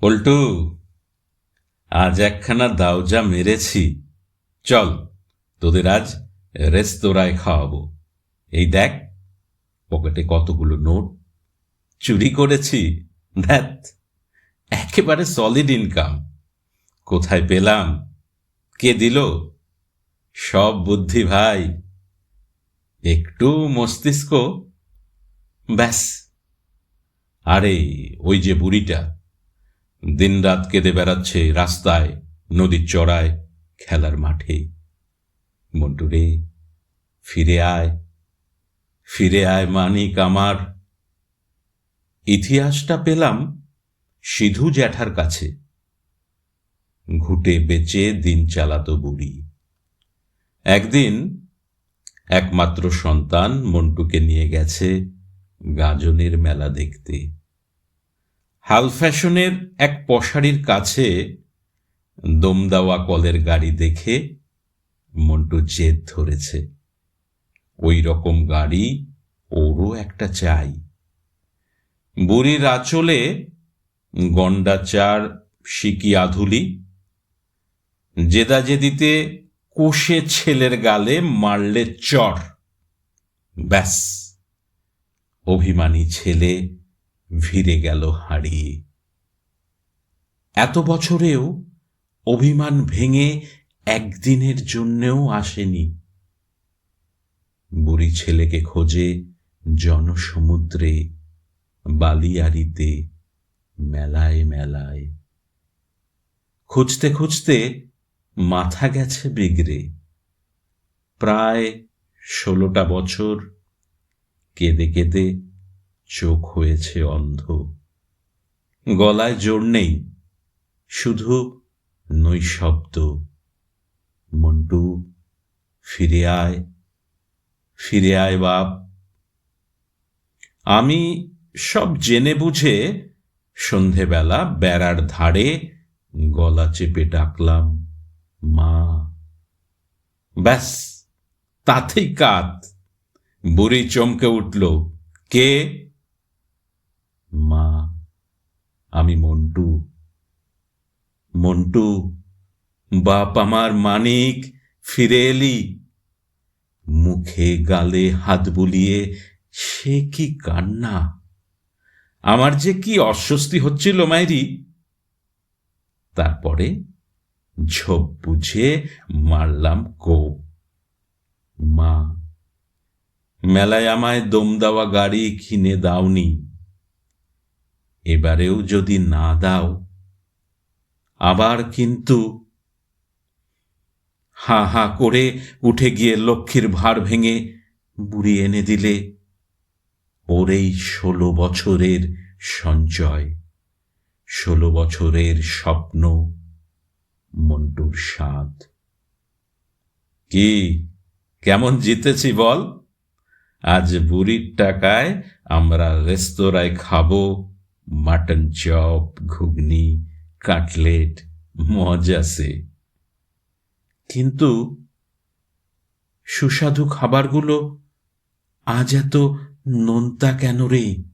পল্টু আজ একখানা দাওজা মেরেছি। চল, তোদের আজ রেস্তোরাঁয় খাওয়াবো। এই দেখ, পকেটে কতগুলো নোট। চুরি করেছি ধ্যাত একেবারে সলিড ইনকাম কোথায় পেলাম? কে দিল? সব বুদ্ধি ভাই। একটু মস্তিষ্ক, ব্যাস। আরে, ওই যে বুড়িটা। দিনরাত কেঁদে বেড়াচ্ছে রাস্তায় নদীর চড়ায় খেলার মাঠে। মন্টু রে, ফিরে আয় ফিরে আয় মানিক আমার। ইতিহাসটা পেলাম সিধু জ্যাঠার কাছে। ঘুটে বেচে দিন চালাতো বুড়ি। একদিন একমাত্র সন্তান মন্টুকে নিয়ে গেছে গাজনের মেলা দেখতে। হাল ফ্যাশনের এক পশারির কাছে দমদাওয়া কলের গাড়ি দেখে মন্টু জেদ ধরেছে। ওই রকম গাড়ি ওরও একটা চাই। বুড়ির আঁচলে গন্ডা চার সিকি আধুলি। জেদাজেদিতে কোষে ছেলের গালে মারলে চর। ব্যাস, অভিমানী ছেলে ভিড়ে গেল হারিয়ে এত বছরেও অভিমান ভেঙে একদিনের জন্যেও আসেনি। বুড়ি ছেলেকে খোঁজে জনসমুদ্রে বালিয়ারিতে মেলায় মেলায়। খুঁজতে খুঁজতে মাথা গেছে বিগড়ে। প্রায় ষোলোটা বছর কেঁদে কেঁদে চোখ হয়েছে অন্ধ। গলায় জোর নেই, শুধু নৈশব্দ। মন্টু, ফিরে আয় ফিরে আয় বাপ। আমি সব জেনে বুঝে সন্ধেবেলা বেড়ার ধারে গলা চেপে ডাকলাম, মা। ব্যাস, তাতেই কাত। বুড়ি চমকে উঠল, কে? মা, আমি মন্টু। মন্টু, বাপ আমার মানিক, ফিরে এলি। মুখে গালে হাত বুলিয়ে, সে কি কান্না? আমার যে কি অস্বস্তি হচ্ছিল মাইরি। তারপরে ঝোপ বুঝে মারলাম কোপ মা, মেলায় আমায় দম দেওয়া গাড়ি কিনে দাওনি। এবারেও যদি না দাও, আবার কিন্তু হা হা করে উঠে গিয়ে লক্ষ্মীর ভার ভেঙে বুড়ি এনে দিলে ওর এই ষোলো বছরের সঞ্চয়, ষোলো বছরের স্বপ্ন, মন্টুর স্বাদ। কি? কেমন জিতেছি বল? আজ বুড়ির টাকায় আমরা রেস্তোরাঁয় খাব। মাটন চপ ঘুগনি কাটলেট মজাসে কিন্তু সুস্বাদু খাবারগুলো আজ এত নোনতা কেন রে?